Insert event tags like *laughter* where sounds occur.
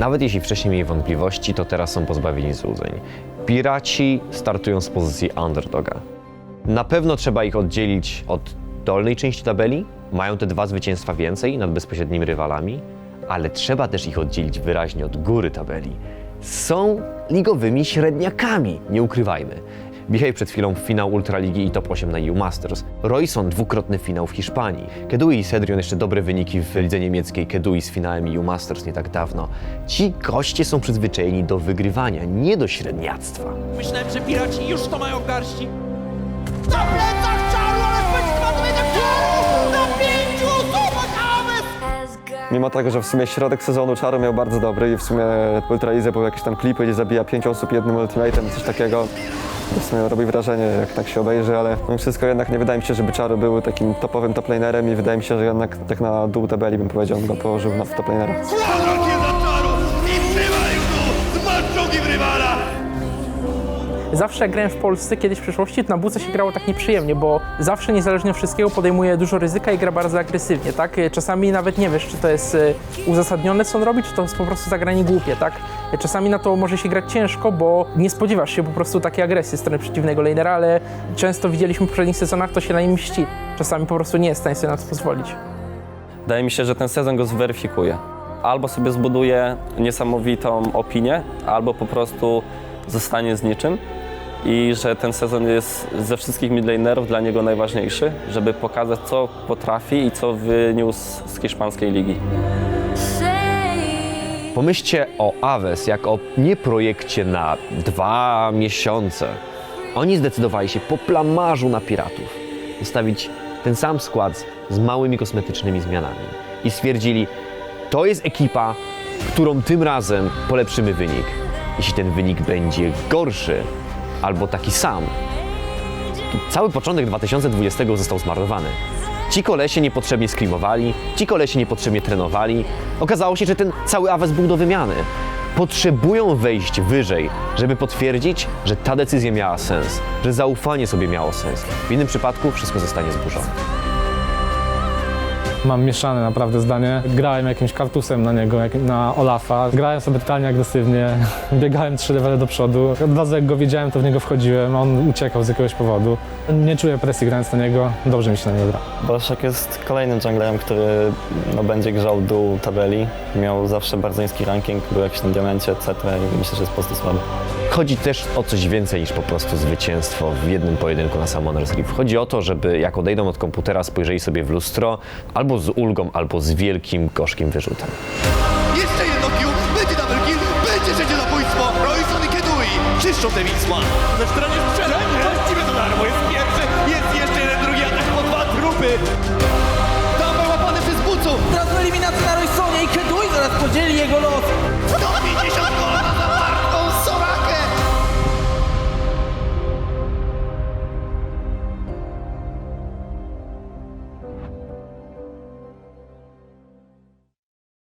Nawet jeśli wcześniej mieli wątpliwości, to teraz są pozbawieni złudzeń. Piraci startują z pozycji underdoga. Na pewno trzeba ich oddzielić od dolnej części tabeli. Mają te dwa zwycięstwa więcej nad bezpośrednimi rywalami, ale trzeba też ich oddzielić wyraźnie od góry tabeli. Są ligowymi średniakami, nie ukrywajmy. Bichaj przed chwilą finał Ultraligi i Top 8 na EU Masters. Royson dwukrotny finał w Hiszpanii. Kedui i Cedrion jeszcze dobre wyniki w lidze niemieckiej. Kedui z finałem EU Masters nie tak dawno. Ci goście są przyzwyczajeni do wygrywania, nie do średniactwa. Myślałem, że piraci już to mają w garści. Na plecach czaru, ale czaru! Na pięciu osobach Ames! Mimo tego, że w sumie środek sezonu Czaro miał bardzo dobry i w sumie w Ultralidze były jakieś tam klipy, gdzie zabija pięć osób jednym ultimatem, coś takiego. W sumie robi wrażenie, jak tak się obejrzy, ale mimo wszystko jednak nie wydaje mi się, żeby Czaro był takim topowym toplanerem i wydaje mi się, że jednak tak na dół tabeli bym powiedział, go położył na toplanera. Zawsze jak grałem w Polsce kiedyś w przeszłości, na buce się grało tak nieprzyjemnie, bo zawsze niezależnie od wszystkiego podejmuje dużo ryzyka i gra bardzo agresywnie, tak? Czasami nawet nie wiesz, czy to jest e, uzasadnione, co on robi, czy to jest po prostu zagranie głupie, tak? Czasami na to może się grać ciężko, bo nie spodziewasz się po prostu takiej agresji strony przeciwnego lanera, ale często widzieliśmy w poprzednich sezonach, to się na nim mści. Czasami po prostu nie jest w stanie sobie na to pozwolić. Wydaje mi się, że ten sezon go zweryfikuje. Albo sobie zbuduje niesamowitą opinię, albo po prostu zostanie z niczym. I że ten sezon jest ze wszystkich midlanerów dla niego najważniejszy, żeby pokazać, co potrafi i co wyniósł z hiszpańskiej ligi. Pomyślcie o Aves jak o nie projekcie na dwa miesiące. Oni zdecydowali się po plamarzu na piratów zostawić ten sam skład z małymi kosmetycznymi zmianami i stwierdzili, to jest ekipa, którą tym razem polepszymy wynik. Jeśli ten wynik będzie gorszy albo taki sam, cały początek 2020 został zmarnowany. Ci kolesie niepotrzebnie skrimowali, ci kolesie niepotrzebnie trenowali. Okazało się, że ten cały awes był do wymiany. Potrzebują wejść wyżej, żeby potwierdzić, że ta decyzja miała sens, że zaufanie sobie miało sens. W innym przypadku wszystko zostanie zburzone. Mam mieszane naprawdę zdanie. Grałem jakimś kartusem na niego, jak- na Olafa. Grałem sobie totalnie agresywnie. *laughs* Biegałem trzy levele do przodu. Od razu jak go widziałem, to w niego wchodziłem. On uciekał z jakiegoś powodu. Nie czuję presji grając na niego. Dobrze mi się na niego gra. Borszak jest kolejnym junglerem, który no, będzie grzał dół tabeli. Miał zawsze bardzo niski ranking, był jakiś na diamencie, etc. i myślę, że jest po prostu słaby. Chodzi też o coś więcej niż po prostu zwycięstwo w jednym pojedynku na Summoner's Rift. Chodzi o to, żeby jak odejdą od komputera, spojrzeli sobie w lustro albo albo z ulgą, albo z wielkim, gorzkim wyrzutem. Jeszcze jedno Q, będzie double kill, będzie trzecie zabójstwo, Royson i Kedui czyszczą te wisła. Ze stronie sprzedania właściwie to darmo, jest pierwszy, jest jeszcze jeden, drugi atak po dwa trupy.